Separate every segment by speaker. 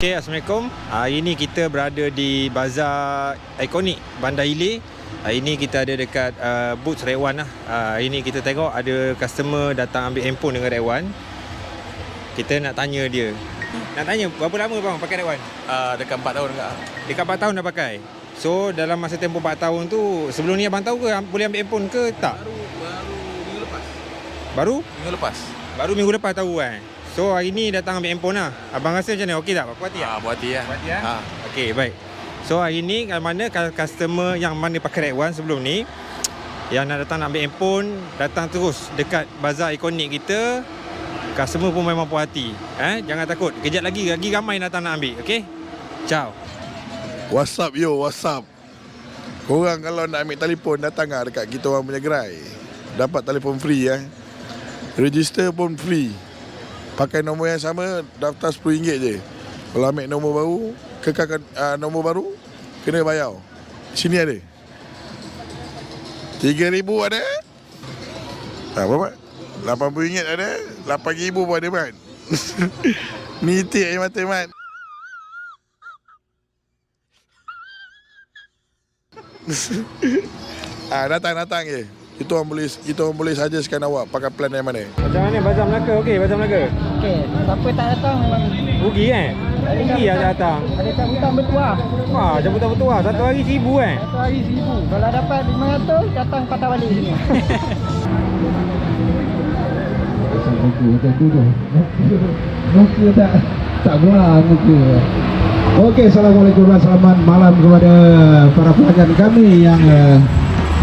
Speaker 1: Okay, Assalamualaikum. Hari ini kita berada di Bazar Ikonik Bandar Hilir. Hari ini kita ada dekat uh, booth Red One lah. Uh, hari ini kita tengok ada customer datang ambil handphone dengan Red One. Kita nak tanya dia. Nak tanya, berapa lama bang pakai Red One?
Speaker 2: Uh, dekat 4 tahun enggak?
Speaker 1: Dekat 4 tahun dah pakai. So, dalam masa tempoh 4 tahun tu, sebelum ni abang tahu ke boleh ambil handphone ke tak?
Speaker 2: Baru baru minggu lepas.
Speaker 1: Baru?
Speaker 2: Minggu lepas.
Speaker 1: Baru minggu lepas tahu kan? So, hari ni datang ambil handphone lah. Abang rasa macam mana? Okey tak? Puas hati tak?
Speaker 2: Ah, buat hati ya.
Speaker 1: Puas hati ya?
Speaker 2: Ha.
Speaker 1: Okey, baik. So hari ni kalau mana kalau customer yang mana pakai Red One sebelum ni yang nak datang nak ambil handphone, datang terus dekat bazar ikonik kita. Customer pun memang puas hati. Eh, jangan takut. Kejap lagi lagi ramai yang datang nak ambil, okey? Ciao.
Speaker 3: WhatsApp yo, WhatsApp. Korang kalau nak ambil telefon datang lah dekat kita orang punya gerai. Dapat telefon free eh. Register pun free. Pakai nombor yang sama daftar RM10 je. Kalau ambil nombor baru, kekalkan uh, nombor baru kena bayar. Sini ada. RM3,000 ada. Ah, berapa? RM80 ada. RM8,000 pun ada, Mat. Nitik je mata, Mat. ah, datang datang je. Kita orang boleh kita orang boleh suggestkan awak pakai plan yang mana.
Speaker 1: Macam mana bazar Melaka? Okey, bazar Melaka.
Speaker 4: Okey, siapa tak datang memang
Speaker 1: Rugi kan? Rugi yang datang.
Speaker 4: ada cabutan bertuah.
Speaker 1: Wah, jemputan betul lah. Satu hari seribu kan?
Speaker 4: Satu hari seribu. Kalau dapat 500, datang patah balik sini.
Speaker 5: Muka macam tu tu Muka tak Tak buang muka Okey Assalamualaikum dan selamat malam kepada para pelanggan kami yang uh,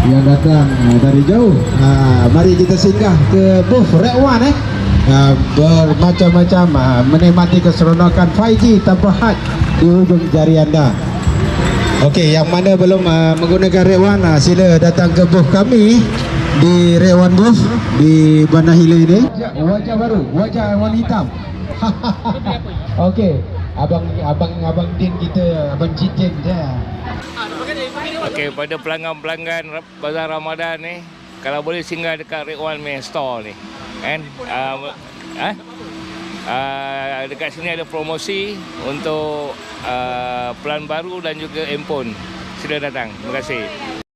Speaker 5: yang datang uh, dari jauh uh, Mari kita singgah ke booth Red One eh uh, Bermacam-macam uh, menikmati keseronokan 5G tanpa had di hujung jari anda Okey, yang mana belum uh, menggunakan Red One uh, sila datang ke booth kami di Red One booth di Bandar Hilir ini. Wajah baru, wajah warna hitam. Okey, abang abang abang Din kita, abang Citin je.
Speaker 6: Okey, pada pelanggan-pelanggan Bazar Ramadan ni, kalau boleh singgah dekat Red One store ni. Kan? Uh, eh? Uh, dekat sini ada promosi untuk uh, plan baru dan juga handphone. Sila datang. Terima kasih.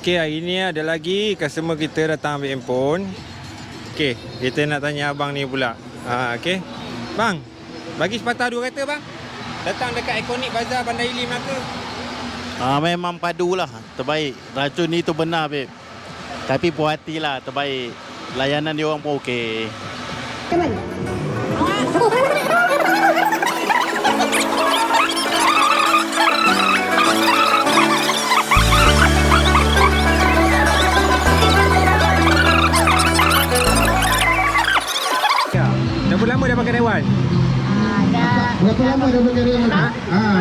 Speaker 1: Okey, hari ni ada lagi customer kita datang ambil handphone. Okey, kita nak tanya abang ni pula. Ha, okey. Bang, bagi sepatah dua kata bang. Datang dekat ikonik bazar Bandar Hilir Melaka.
Speaker 7: Ah memang padu lah terbaik. Racun ni tu benar babe. Tapi puas hati lah terbaik. Layanan dia orang pun okey.
Speaker 1: Ya. Berapa lama dah pakai
Speaker 5: Red One? Ha.
Speaker 8: Ah,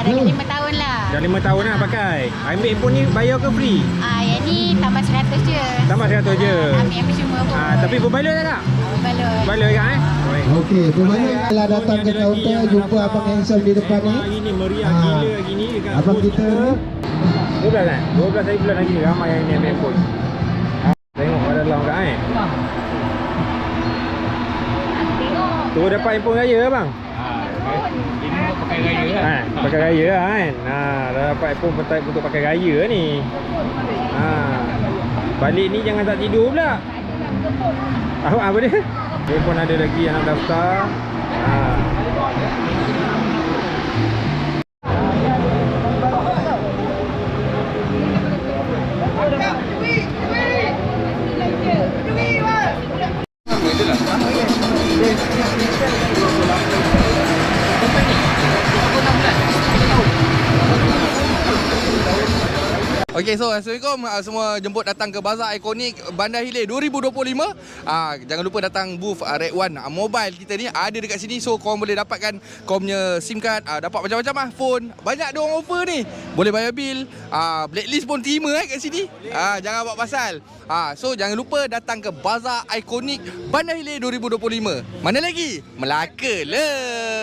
Speaker 8: dah kat lima tahun lah.
Speaker 1: Dah lima tahun dah pakai. Ambil handphone ni bayar ke free?
Speaker 8: Ah, yang ni tambah 100 je.
Speaker 1: Tambah 100 je.
Speaker 8: Ambil yang cuma pun.
Speaker 1: Ha, tapi berbaloi tak tak?
Speaker 8: baloi.
Speaker 1: Berbaloi kan eh?
Speaker 5: Okey, berbaloi kalau datang ke kaunter jumpa abang handsome di depan ni.
Speaker 1: Hari ni meriah
Speaker 5: Ah.
Speaker 1: gila hari ni dekat
Speaker 5: Abang kita ni
Speaker 1: 12 kan? 12 hari bulan lagi ramai yang ni ambil handphone. Ha, tengok kat dalam kat eh. Tu dapat handphone raya bang.
Speaker 6: Ini untuk pakai raya lah.
Speaker 1: Ha, pakai raya lah kan. Ha, dah dapat handphone petai untuk pakai raya ni. Ha. Balik ni jangan tak tidur pula. Apa apa dia? Handphone ada lagi yang nak daftar. Ha.
Speaker 2: Okey, so Assalamualaikum uh, semua jemput datang ke Bazar Ikonik Bandar Hilir 2025. Ah, jangan lupa datang booth uh, Red One uh, mobile kita ni ada dekat sini so korang boleh dapatkan korang punya SIM card, uh, dapat macam-macam lah phone. Banyak dia orang offer ni. Boleh bayar bil, uh, blacklist pun terima eh kat sini. Ah, jangan buat pasal. Ah, so jangan lupa datang ke Bazar Ikonik Bandar Hilir 2025. Mana lagi? Melaka le.